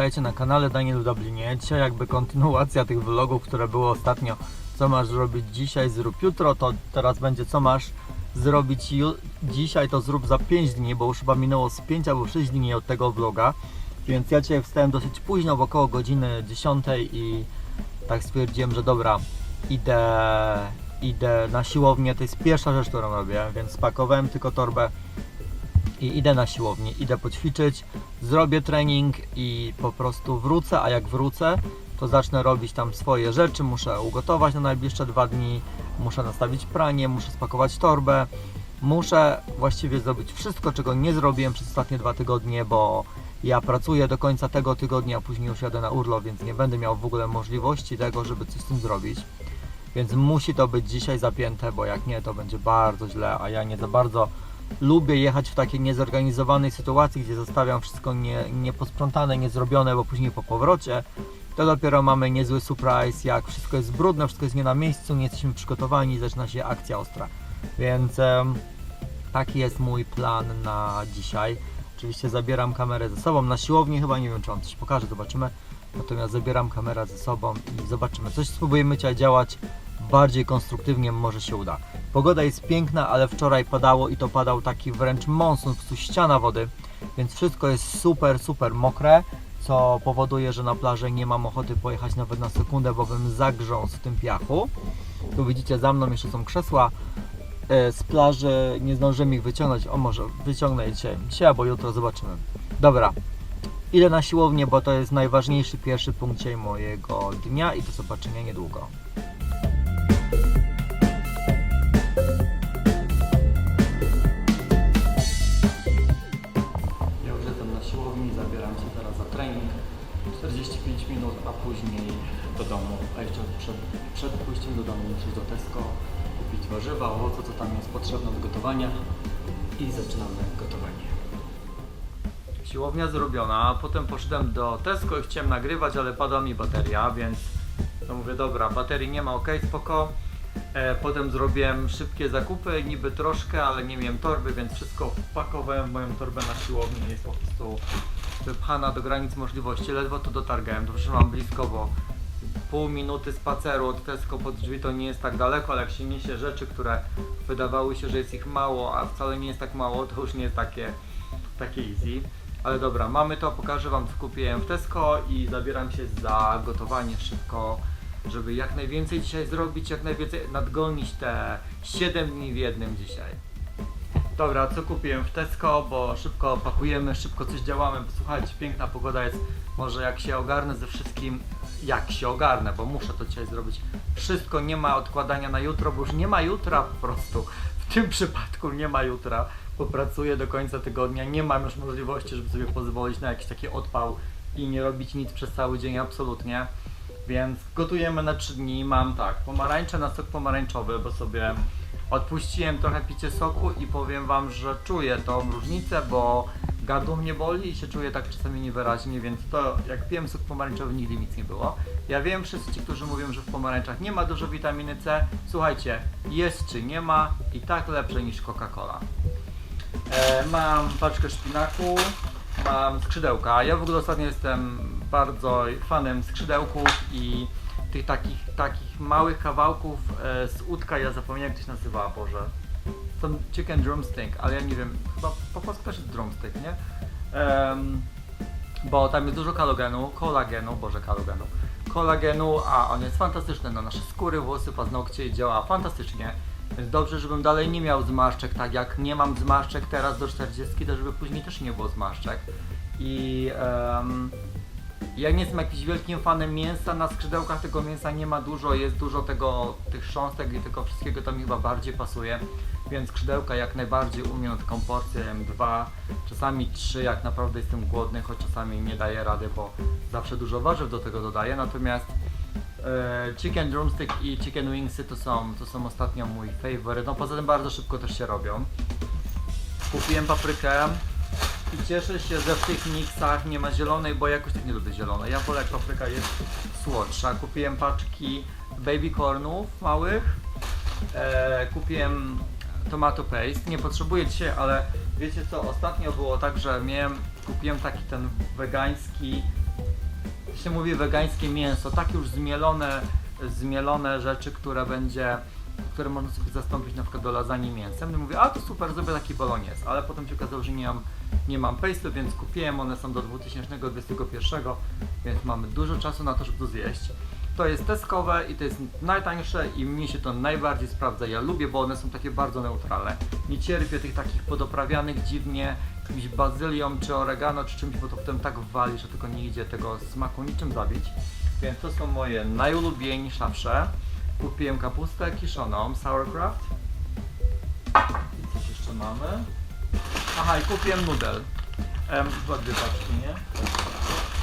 witajcie na kanale Daniel w Dublinie. Dzisiaj jakby kontynuacja tych vlogów, które były ostatnio. Co masz zrobić dzisiaj, zrób jutro, to teraz będzie co masz zrobić dzisiaj, to zrób za 5 dni, bo już chyba minęło z 5 albo 6 dni od tego vloga. Więc ja dzisiaj wstałem dosyć późno, bo około godziny 10 i tak stwierdziłem, że dobra, idę, idę na siłownię, to jest pierwsza rzecz, którą robię, więc spakowałem tylko torbę i idę na siłownię, idę poćwiczyć, zrobię trening i po prostu wrócę, a jak wrócę, to zacznę robić tam swoje rzeczy, muszę ugotować na najbliższe dwa dni, muszę nastawić pranie, muszę spakować torbę, muszę właściwie zrobić wszystko, czego nie zrobiłem przez ostatnie dwa tygodnie, bo ja pracuję do końca tego tygodnia, a później już jadę na urlop, więc nie będę miał w ogóle możliwości tego, żeby coś z tym zrobić. Więc musi to być dzisiaj zapięte, bo jak nie, to będzie bardzo źle, a ja nie za bardzo lubię jechać w takiej niezorganizowanej sytuacji, gdzie zostawiam wszystko nie, nieposprzątane, niezrobione, bo później po powrocie to dopiero mamy niezły surprise, jak wszystko jest brudne, wszystko jest nie na miejscu, nie jesteśmy przygotowani, zaczyna się akcja ostra. Więc taki jest mój plan na dzisiaj. Oczywiście zabieram kamerę ze sobą na siłowni, chyba nie wiem czy on coś pokaże, zobaczymy. Natomiast zabieram kamerę ze sobą i zobaczymy. Coś spróbujemy działać bardziej konstruktywnie, może się uda. Pogoda jest piękna, ale wczoraj padało i to padał taki wręcz monsun, prostu ściana wody, więc wszystko jest super, super mokre, co powoduje, że na plażę nie mam ochoty pojechać nawet na sekundę, bo bym w tym piachu. Tu widzicie, za mną jeszcze są krzesła e, z plaży, nie zdążymy ich wyciągnąć, o może wyciągnę je dzisiaj, albo jutro, zobaczymy. Dobra, idę na siłownię, bo to jest najważniejszy pierwszy punkt mojego dnia i do zobaczenia niedługo. Trening. 45 minut, a później do domu. A jeszcze przed, przed pójściem do domu muszę do Tesco kupić warzywa, owoce, co tam jest potrzebne do gotowania i zaczynamy gotowanie. Siłownia zrobiona, potem poszedłem do Tesco i chciałem nagrywać, ale padła mi bateria, więc to mówię, dobra, baterii nie ma, ok, spoko. E, potem zrobiłem szybkie zakupy, niby troszkę, ale nie miałem torby, więc wszystko wpakowałem w moją torbę na siłownię. Jest po prostu wypchana do granic możliwości. Ledwo tu dotargałem, że mam blisko, bo pół minuty spaceru od Tesco pod drzwi to nie jest tak daleko, ale jak się niesie rzeczy, które wydawały się, że jest ich mało, a wcale nie jest tak mało, to już nie jest takie, takie easy. Ale dobra, mamy to, pokażę Wam kupiłem w Tesco i zabieram się za gotowanie szybko, żeby jak najwięcej dzisiaj zrobić, jak najwięcej nadgonić te 7 dni w jednym dzisiaj. Dobra, co kupiłem w Tesco, bo szybko pakujemy, szybko coś działamy, bo słuchajcie, piękna pogoda jest, może jak się ogarnę ze wszystkim, jak się ogarnę, bo muszę to dzisiaj zrobić. Wszystko nie ma odkładania na jutro, bo już nie ma jutra po prostu. W tym przypadku nie ma jutra. Popracuję do końca tygodnia, nie mam już możliwości, żeby sobie pozwolić na jakiś taki odpał i nie robić nic przez cały dzień absolutnie. Więc gotujemy na 3 dni. Mam tak, pomarańcze na sok pomarańczowy, bo sobie odpuściłem trochę picie soku i powiem Wam, że czuję tą różnicę, bo gardło mnie boli i się czuję tak czasami niewyraźnie, więc to jak piłem sok pomarańczowy nigdy nic nie było. Ja wiem, wszyscy ci, którzy mówią, że w pomarańczach nie ma dużo witaminy C, słuchajcie, jest czy nie ma i tak lepsze niż Coca-Cola. E, mam paczkę szpinaku, mam skrzydełka. Ja w ogóle ostatnio jestem bardzo fanem skrzydełków i tych takich, takich małych kawałków e, z udka, ja zapomniałem jak to się nazywa, Boże. To chicken drumstick, ale ja nie wiem, chyba po polsku też jest drumstick, nie? Em, bo tam jest dużo kolagenu, kolagenu, Boże kolagenu, kolagenu, a on jest fantastyczny na nasze skóry, włosy, paznokcie i działa fantastycznie. Więc dobrze, żebym dalej nie miał zmarszczek, tak jak nie mam zmarszczek teraz do 40, to żeby później też nie było zmarszczek. I em, ja nie jestem jakimś wielkim fanem mięsa, na skrzydełkach tego mięsa nie ma dużo, jest dużo tego, tych chrząstek i tego wszystkiego, to mi chyba bardziej pasuje. Więc skrzydełka jak najbardziej umiem taką porcję dwa, czasami trzy, jak naprawdę jestem głodny, choć czasami nie daję rady, bo zawsze dużo warzyw do tego dodaję. Natomiast e, chicken drumstick i chicken wingsy to są, to są ostatnio mój favorite. No poza tym bardzo szybko też się robią. Kupiłem paprykę i cieszę się, że w tych miksach nie ma zielonej, bo jakoś tak nie lubię zielonej. Ja wolę jak papryka jest słodsza. Kupiłem paczki baby cornów małych. E, kupiłem tomato paste. Nie potrzebuję dzisiaj, ale wiecie co, ostatnio było tak, że miałem, kupiłem taki ten wegański się mówi wegańskie mięso, tak już zmielone, zmielone rzeczy, które będzie, które można sobie zastąpić na przykład do lasagne mięsem. I mówię, a to super, zrobię taki bolognese, ale potem się okazało, że nie mam, nie mam paste'u, więc kupiłem, one są do 2021, więc mamy dużo czasu na to, żeby to zjeść. To jest teskowe i to jest najtańsze i mi się to najbardziej sprawdza. Ja lubię, bo one są takie bardzo neutralne. Nie cierpię tych takich podoprawianych dziwnie jakimś bazylią czy oregano czy czymś, bo to potem tak wali, że tylko nie idzie tego smaku niczym zabić. Więc to są moje najulubieńsze. Kupiłem kapustę kiszoną, sauerkraut. I coś jeszcze mamy. Aha, i kupiłem nudel. Um, chyba dwie paczki, nie?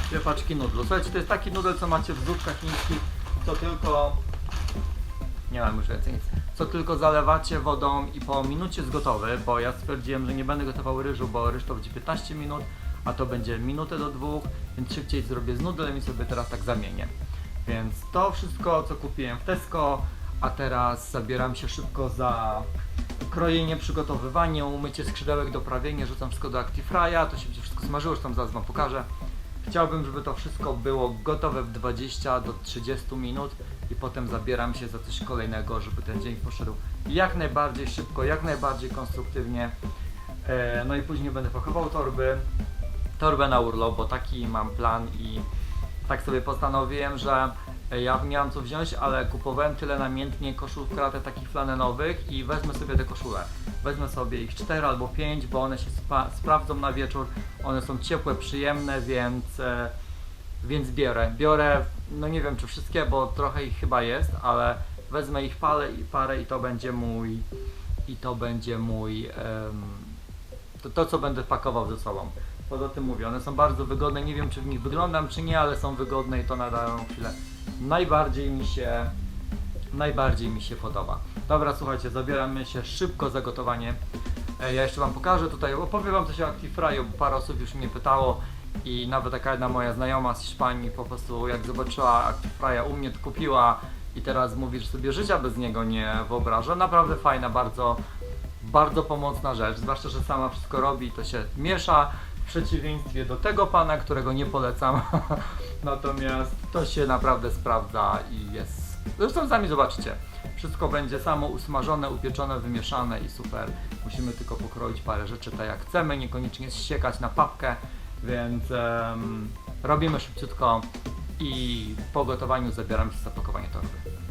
Dwie paczki nudlu. Słuchajcie, to jest taki nudel, co macie w zupkach chińskich, co tylko... Nie mam już więcej nic. Co tylko zalewacie wodą i po minucie jest gotowy, bo ja stwierdziłem, że nie będę gotował ryżu, bo ryż to będzie 15 minut, a to będzie minutę do dwóch, więc szybciej zrobię z nudelem i sobie teraz tak zamienię. Więc to wszystko, co kupiłem w Tesco, a teraz zabieram się szybko za krojenie, przygotowywanie, umycie skrzydełek, doprawienie, rzucam wszystko do Actifry'a, to się będzie wszystko smażyło, już tam zaraz Wam pokażę. Chciałbym, żeby to wszystko było gotowe w 20 do 30 minut i potem zabieram się za coś kolejnego, żeby ten dzień poszedł jak najbardziej szybko, jak najbardziej konstruktywnie. E, No i później będę pakował torby, torbę na urlop, bo taki mam plan i tak sobie postanowiłem, że ja miałem co wziąć, ale kupowałem tyle namiętnie koszul w kratę takich flanenowych i wezmę sobie te koszule. Wezmę sobie ich 4 albo 5, bo one się sprawdzą na wieczór. One są ciepłe, przyjemne, więc, e, więc biorę. Biorę, no nie wiem czy wszystkie, bo trochę ich chyba jest, ale wezmę ich parę i parę i to będzie mój i to będzie mój em, to, to co będę pakował ze sobą. Poza tym mówię, one są bardzo wygodne, nie wiem czy w nich wyglądam czy nie, ale są wygodne i to nadają chwilę. Najbardziej mi się najbardziej mi się podoba. Dobra, słuchajcie, zabieramy się szybko za gotowanie. E, Ja jeszcze Wam pokażę tutaj, opowiem Wam coś o Actifryu, bo parę osób już mnie pytało i nawet taka jedna moja znajoma z Hiszpanii po prostu jak zobaczyła Actifrya u mnie, to kupiła i teraz mówi, że sobie życia bez niego nie wyobraża. Naprawdę fajna, bardzo, bardzo pomocna rzecz, zwłaszcza, że sama wszystko robi, to się miesza przeciwieństwie do tego pana, którego nie polecam. Natomiast to się naprawdę sprawdza i jest. Zresztą sami zobaczycie. Wszystko będzie samo usmażone, upieczone, wymieszane i super. Musimy tylko pokroić parę rzeczy tak jak chcemy, niekoniecznie zsiekać na papkę, więc em, robimy szybciutko i po gotowaniu zabieram się za pakowanie torby.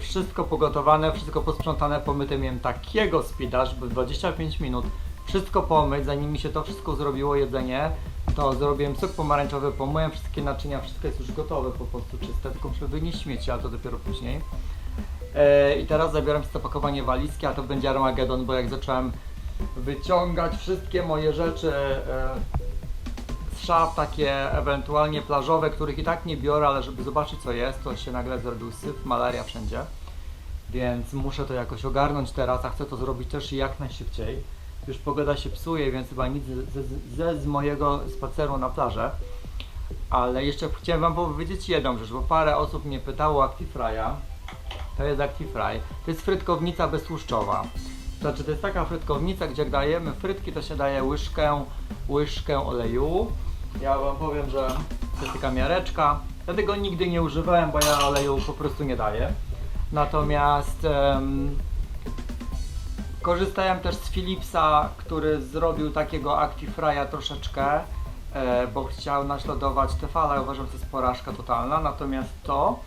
Wszystko pogotowane, wszystko posprzątane, pomyte. Miałem takiego speeda, żeby w 25 minut wszystko pomyć, zanim mi się to wszystko zrobiło, jedzenie. to zrobiłem sok pomarańczowy, pomyłem wszystkie naczynia, wszystko jest już gotowe, po prostu czyste, tylko muszę wynieść śmieci, ale to dopiero później. E, I teraz zabieram się pakowanie walizki, a to będzie Armagedon, bo jak zacząłem wyciągać wszystkie moje rzeczy e, z szaf, takie ewentualnie plażowe, których i tak nie biorę, ale żeby zobaczyć co jest, to się nagle zrobił syf, malaria wszędzie. Więc muszę to jakoś ogarnąć teraz, a chcę to zrobić też jak najszybciej. Już pogoda się psuje, więc chyba nic ze, ze z mojego spaceru na plażę. Ale jeszcze chciałem Wam powiedzieć jedną rzecz, bo parę osób mnie pytało o Actifry'a. To jest Actifry. To jest frytkownica beztłuszczowa. Znaczy to jest taka frytkownica, gdzie dajemy frytki, to się daje łyżkę, łyżkę oleju. Ja Wam powiem, że to jest taka miareczka. Ja tego nigdy nie używałem, bo ja oleju po prostu nie daję. Natomiast em, korzystałem też z Philipsa, który zrobił takiego Actifry'a troszeczkę, e, bo chciał naśladować Tefala. Ja uważam, że to jest porażka totalna. Natomiast to,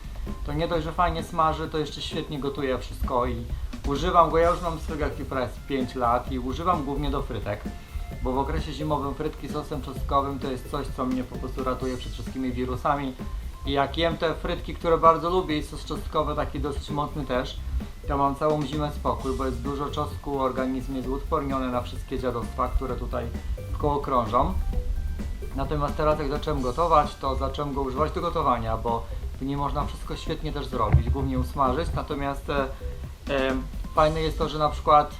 to nie dość, że fajnie smaży, to jeszcze świetnie gotuje wszystko i używam go. Ja już mam swego Actifry'a z 5 lat i używam głównie do frytek. Bo w okresie zimowym frytki z sosem czosnkowym to jest coś, co mnie po prostu ratuje przed wszystkimi wirusami. I jak jem te frytki, które bardzo lubię i sos czosnkowy taki dosyć mocny też, to mam całą zimę spokój, bo jest dużo czosnku, organizm jest uodporniony na wszystkie dziadostwa, które tutaj w koło krążą. Natomiast teraz jak zacząłem gotować, to zacząłem go używać do gotowania, bo w nim można wszystko świetnie też zrobić, głównie usmażyć. Natomiast e, e, fajne jest to, że na przykład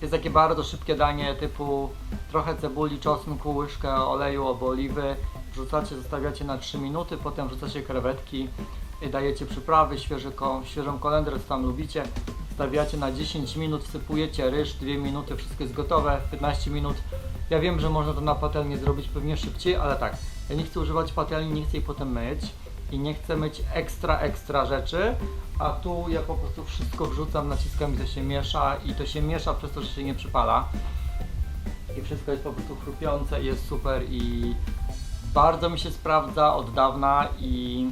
jest takie bardzo szybkie danie typu trochę cebuli, czosnku, łyżkę oleju albo oliwy, wrzucacie, zostawiacie na 3 minuty, potem wrzucacie krewetki, y, dajecie przyprawy, świeży świeżą kolendrę, co tam lubicie, stawiacie na 10 minut, wsypujecie ryż, 2 minuty, wszystko jest gotowe, 15 minut. Ja wiem, że można to na patelni zrobić pewnie szybciej, ale tak, ja nie chcę używać patelni, nie chcę jej potem myć i nie chcę myć ekstra, ekstra rzeczy, a tu ja po prostu wszystko wrzucam, naciskam i to się miesza i to się miesza przez to, że się nie przypala i wszystko jest po prostu chrupiące i jest super i bardzo mi się sprawdza od dawna i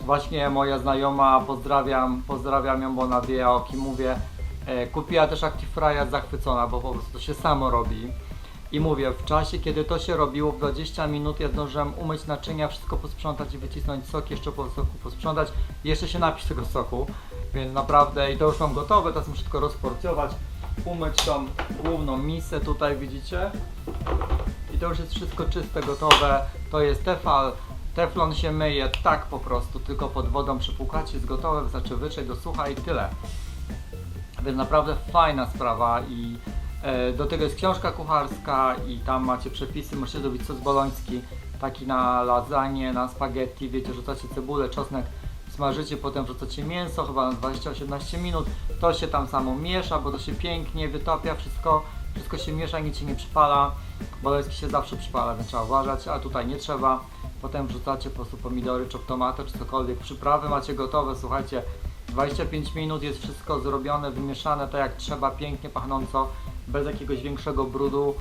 właśnie moja znajoma, pozdrawiam, pozdrawiam ją, bo ona wie o kim mówię, e, kupiła też Actifry'a zachwycona, bo po prostu to się samo robi. I mówię, w czasie kiedy to się robiło, w 20 minut ja zdążyłem umyć naczynia, wszystko posprzątać i wycisnąć sok, jeszcze po soku posprzątać jeszcze się napić tego soku. Więc naprawdę, i to już mam gotowe, teraz muszę tylko rozporcjować, umyć tą główną misę tutaj, widzicie? I to już jest wszystko czyste, gotowe. To jest tefal. Teflon się myje tak po prostu, tylko pod wodą przypłukacie, jest gotowe, wystarczy wyczeć do sucha i tyle. Więc naprawdę fajna sprawa i do tego jest książka kucharska i tam macie przepisy, możecie zrobić sos boloński, taki na lasagne, na spaghetti, wiecie, rzucacie cebulę, czosnek, smażycie, potem wrzucacie mięso, chyba na 20-18 minut, to się tam samo miesza, bo to się pięknie wytopia, wszystko, wszystko się miesza, nic się nie przypala, boloński się zawsze przypala, więc trzeba uważać, a tutaj nie trzeba. Potem wrzucacie po prostu pomidory, czy tomatę, czy cokolwiek, przyprawy macie gotowe, słuchajcie, 25 minut jest wszystko zrobione, wymieszane tak jak trzeba, pięknie pachnąco, bez jakiegoś większego brudu.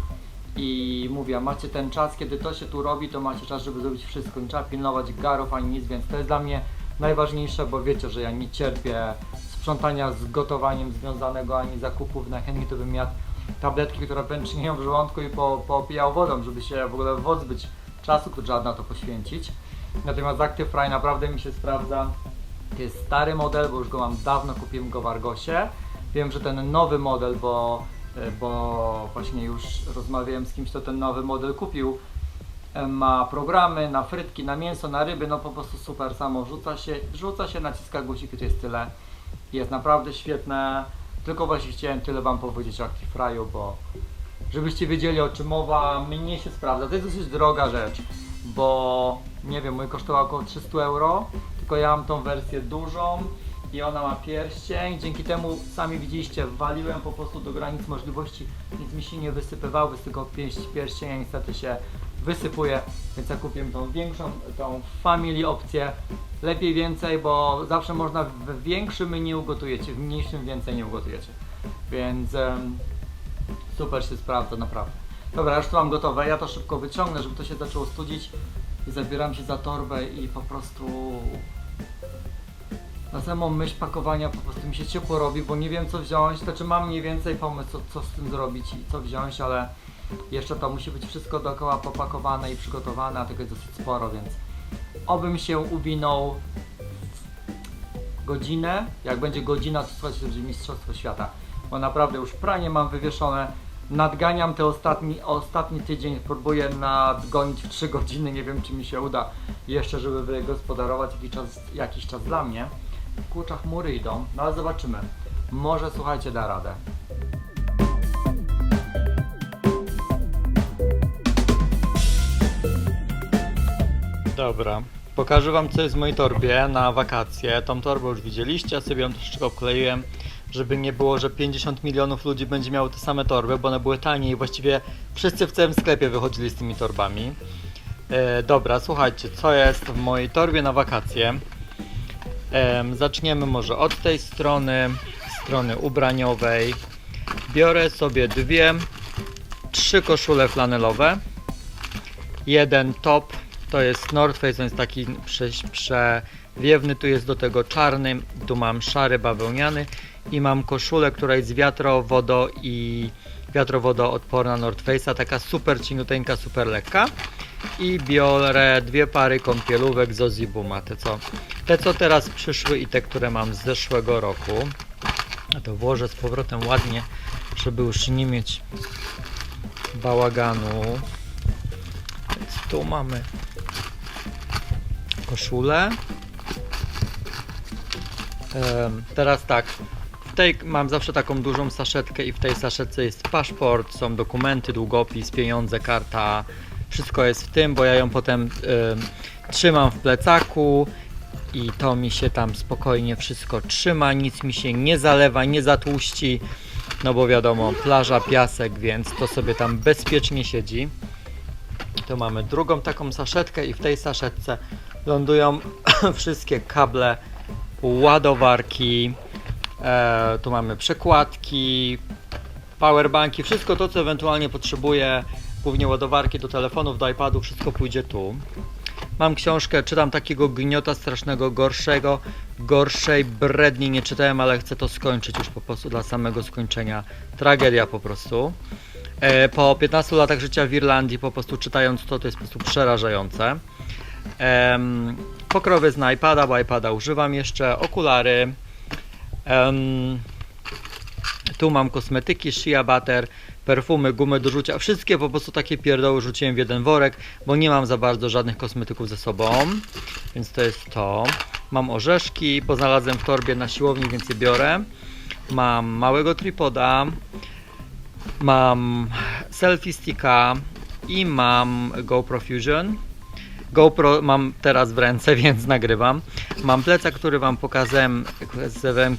I mówię, macie ten czas, kiedy to się tu robi, to macie czas, żeby zrobić wszystko. Nie trzeba pilnować garów ani nic, więc to jest dla mnie najważniejsze, bo wiecie, że ja nie cierpię sprzątania z gotowaniem związanego ani zakupów. Najchętniej to bym jadł tabletki, które pęcznieją w żołądku i po, popijał wodą, żeby się w ogóle pozbyć czasu, który trzeba na to poświęcić. Natomiast Active Fry naprawdę mi się sprawdza. To jest stary model, bo już go mam dawno, kupiłem go w Argosie. Wiem, że ten nowy model, bo, bo właśnie już rozmawiałem z kimś, kto ten nowy model kupił, e, ma programy na frytki, na mięso, na ryby, no po prostu super samo wrzuca się, wrzuca się, naciska guziki, to jest tyle. Jest naprawdę świetne. Tylko właśnie chciałem tyle Wam powiedzieć o Active Fryu, bo żebyście wiedzieli o czym mowa, mnie się sprawdza. To jest dosyć droga rzecz, bo nie wiem, mój kosztował około 300 euro, tylko ja mam tą wersję dużą i ona ma pierścień. Dzięki temu sami widzieliście, waliłem po prostu do granic możliwości, nic mi się nie wysypywało, więc tylko pięść pierścienia niestety się wysypuje, więc ja kupiłem tą większą, tą family opcję. Lepiej więcej, bo zawsze można w większym nie ugotujecie, w mniejszym więcej nie ugotujecie. Więc em, super się sprawdza naprawdę. Dobra, już to mam gotowe, ja to szybko wyciągnę, żeby to się zaczęło studzić i zabieram się za torbę i po prostu na samą myśl pakowania po prostu mi się ciepło robi, bo nie wiem co wziąć, znaczy mam mniej więcej pomysł co, co z tym zrobić i co wziąć, ale Jeszcze to musi być wszystko dookoła popakowane i przygotowane, a tego jest dosyć sporo, więc obym się uwinął godzinę. Jak będzie godzina, to słuchajcie, to będzie Mistrzostwo Świata. Bo naprawdę już pranie mam wywieszone. Nadganiam te ostatni, ostatni tydzień, próbuję nadgonić w 3 godziny. Nie wiem, czy mi się uda jeszcze, żeby wygospodarować jakiś czas, jakiś czas dla mnie. Kurczę, chmury idą, no ale zobaczymy. Może słuchajcie, da radę. Dobra, pokażę wam co jest w mojej torbie na wakacje. Tą torbę już widzieliście, ja sobie ją troszeczkę obkleiłem, żeby nie było, że 50 milionów ludzi będzie miało te same torby, bo one były tanie i właściwie wszyscy w całym sklepie wychodzili z tymi torbami. E, dobra, słuchajcie, co jest w mojej torbie na wakacje. Em, zaczniemy może od tej strony, strony ubraniowej. Biorę sobie dwie, trzy koszule flanelowe, jeden top, to jest North Face, on jest taki prze, przewiewny, tu jest do tego czarny, tu mam szary bawełniany i mam koszulę, która jest wiatrowodo i wiatrowodoodporna North Face'a, taka super cieniuteńka, super lekka i biorę dwie pary kąpielówek z Ozibuma, te co, te co teraz przyszły i te, które mam z zeszłego roku. A to włożę z powrotem ładnie, żeby już nie mieć bałaganu. Więc tu mamy koszulę. Teraz tak, w tej mam zawsze taką dużą saszetkę i w tej saszetce jest paszport, są dokumenty, długopis, pieniądze, karta, wszystko jest w tym, bo ja ją potem em, trzymam w plecaku i to mi się tam spokojnie wszystko trzyma, nic mi się nie zalewa, nie zatłuści, no bo wiadomo, plaża, piasek, więc to sobie tam bezpiecznie siedzi. Tu mamy drugą taką saszetkę i w tej saszetce lądują wszystkie kable, ładowarki, e, tu mamy przekładki, powerbanki, wszystko to co ewentualnie potrzebuję, głównie ładowarki do telefonów, do iPadów, wszystko pójdzie tu. Mam książkę, czytam takiego gniota strasznego, gorszego, gorszej bredni nie czytałem, ale chcę to skończyć już po prostu dla samego skończenia. Tragedia po prostu. E, po 15 latach życia w Irlandii, po prostu czytając to, to jest po prostu przerażające. Pokrowy z iPada, bo iPada używam jeszcze, okulary. Tu mam kosmetyki, Shea Butter, perfumy, gumy do rzucia. Wszystkie po prostu takie pierdoły rzuciłem w jeden worek, bo nie mam za bardzo żadnych kosmetyków ze sobą. Więc to jest to. Mam orzeszki, bo znalazłem w torbie na siłowni, więc je biorę. Mam małego tripoda. Mam selfie sticka i mam GoPro Fusion. GoPro mam teraz w ręce, więc nagrywam. Mam plecak, który Wam pokazałem,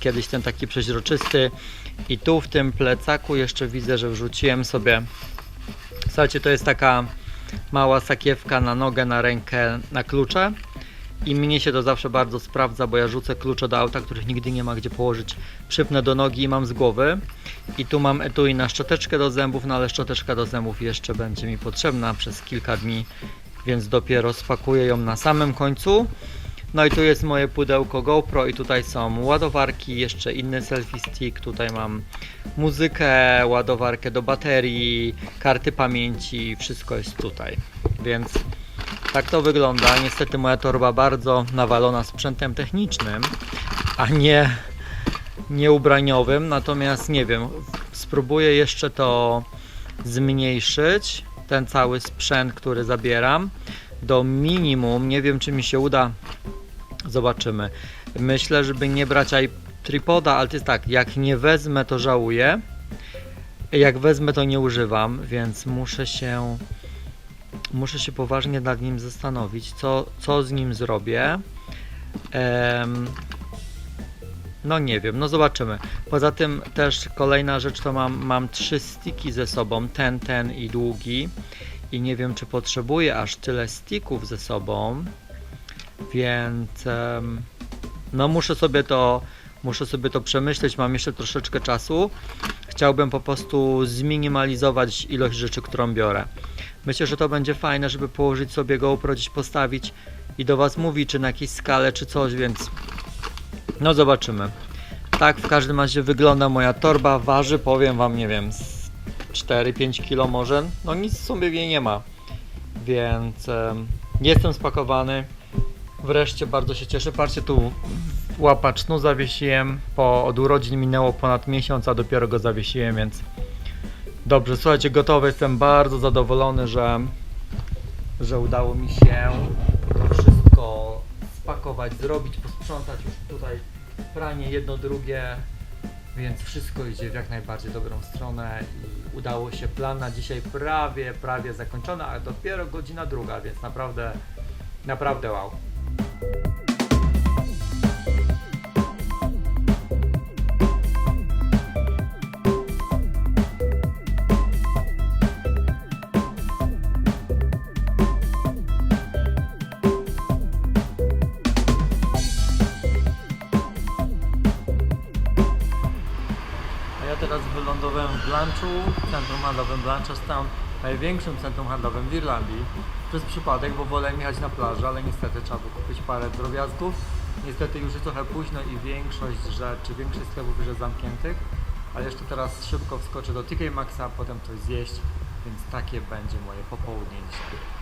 kiedyś ten taki przeźroczysty. I tu w tym plecaku jeszcze widzę, że wrzuciłem sobie. Słuchajcie, to jest taka mała sakiewka na nogę, na rękę, na klucze. I mnie się to zawsze bardzo sprawdza, bo ja rzucę klucze do auta, których nigdy nie ma gdzie położyć. Przypnę do nogi i mam z głowy. I tu mam etui na szczoteczkę do zębów, no ale szczoteczka do zębów jeszcze będzie mi potrzebna przez kilka dni, więc dopiero spakuję ją na samym końcu. No i tu jest moje pudełko GoPro i tutaj są ładowarki, jeszcze inny selfie stick, tutaj mam muzykę, ładowarkę do baterii, karty pamięci, wszystko jest tutaj. Więc tak to wygląda. Niestety moja torba bardzo nawalona sprzętem technicznym, a nie, nie ubraniowym. Natomiast nie wiem, spróbuję jeszcze to zmniejszyć, ten cały sprzęt, który zabieram, do minimum. Nie wiem, czy mi się uda. Zobaczymy. Myślę, żeby nie brać tripoda, ale to jest tak, jak nie wezmę, to żałuję. Jak wezmę, to nie używam, więc muszę się muszę się poważnie nad nim zastanowić, co, co z nim zrobię. Em, no nie wiem, no zobaczymy. Poza tym też kolejna rzecz to mam, mam trzy stiki ze sobą, ten, ten i długi. I nie wiem, czy potrzebuję aż tyle stików ze sobą. Więc no muszę sobie to muszę sobie to przemyśleć, mam jeszcze troszeczkę czasu. Chciałbym po prostu zminimalizować ilość rzeczy, którą biorę. Myślę, że to będzie fajne, żeby położyć sobie GoPro gdzieś postawić i do Was mówić, czy na jakiejś skale, czy coś, więc no zobaczymy. Tak w każdym razie wygląda moja torba, waży, powiem Wam, nie wiem, z 4-5 kg może, no nic w niej nie ma. Więc em, jestem spakowany. Wreszcie bardzo się cieszę. Patrzcie tu łapacz snu zawiesiłem. Po, od urodzin minęło ponad miesiąc, a dopiero go zawiesiłem, więc dobrze. Słuchajcie, gotowy. Jestem bardzo zadowolony, że, że udało mi się wszystko spakować, zrobić, posprzątać już tutaj pranie jedno, drugie. Więc wszystko idzie w jak najbardziej dobrą stronę i udało się. Plan na dzisiaj prawie, prawie zakończony, a dopiero godzina druga, więc naprawdę, naprawdę wow. Teraz wylądowałem w Blanchu, w centrum handlowym Blanchardstown, największym centrum handlowym w Irlandii. Przez przypadek, bo wolę jechać na plażę, ale niestety trzeba było kupić parę drobiazgów. Niestety już jest trochę późno i większość rzeczy, większość sklepów już jest zamkniętych. Ale jeszcze teraz szybko wskoczę do TK Maxa, potem coś zjeść, więc takie będzie moje popołudnie dzisiaj.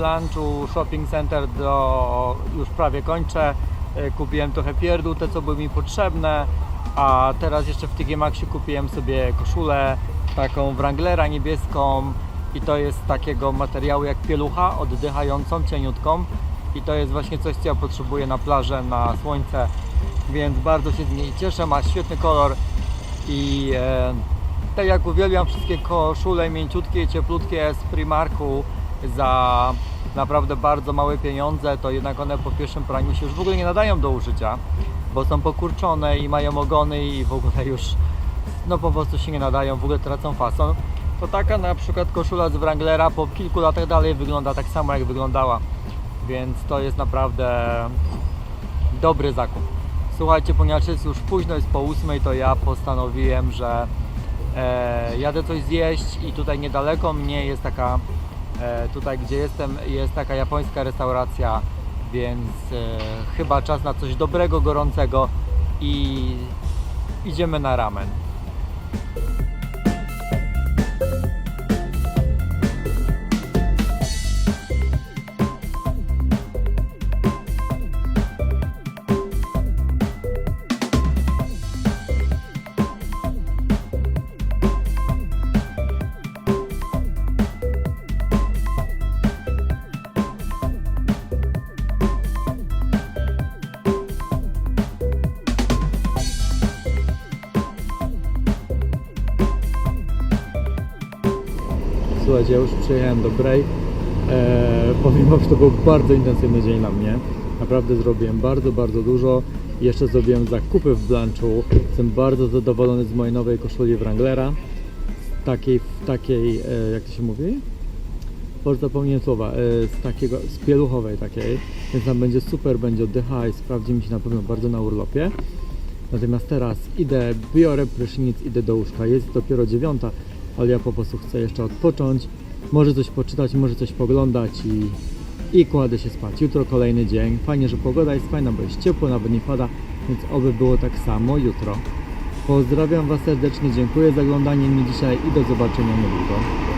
Blanchu Shopping Center do już prawie kończę. E, Kupiłem trochę pierdół, te co były mi potrzebne, a teraz jeszcze w TG kupiłem sobie koszulę taką Wranglera niebieską i to jest takiego materiału jak pielucha, oddychającą, cieniutką. I to jest właśnie coś co ja potrzebuję na plażę, na słońce, więc bardzo się z niej cieszę, ma świetny kolor. I e, tak jak uwielbiam wszystkie koszule mięciutkie, cieplutkie z Primarku za naprawdę bardzo małe pieniądze, to jednak one po pierwszym praniu się już w ogóle nie nadają do użycia, bo są pokurczone i mają ogony i w ogóle już no po prostu się nie nadają, w ogóle tracą fason. To taka na przykład koszula z Wranglera po kilku latach dalej wygląda tak samo jak wyglądała, więc to jest naprawdę dobry zakup. Słuchajcie, ponieważ jest już późno, jest po ósmej, to ja postanowiłem, że e, jadę coś zjeść i tutaj niedaleko mnie jest taka, tutaj gdzie jestem, jest taka japońska restauracja, więc e, chyba czas na coś dobrego, gorącego i idziemy na ramen. Już przyjechałem do. Eee, pomimo, że to był bardzo intensywny dzień dla mnie. Naprawdę zrobiłem bardzo, bardzo dużo. Jeszcze zrobiłem zakupy w Blanchu. Jestem bardzo zadowolony z mojej nowej koszuli Wranglera. Takiej, w takiej, e, jak to się mówi? Boże, zapomniałem słowa. E, z takiego, z pieluchowej takiej. Więc tam będzie super, będzie oddycha i sprawdzi mi się na pewno bardzo na urlopie. Natomiast teraz idę, biorę prysznic, idę do łóżka. Jest dopiero dziewiąta, ale ja po prostu chcę jeszcze odpocząć. Może coś poczytać, może coś poglądać i, i kładę się spać. Jutro kolejny dzień. Fajnie, że pogoda jest fajna, bo jest ciepło, nawet nie pada, więc oby było tak samo jutro. Pozdrawiam Was serdecznie, dziękuję za oglądanie mnie dzisiaj i do zobaczenia niedługo.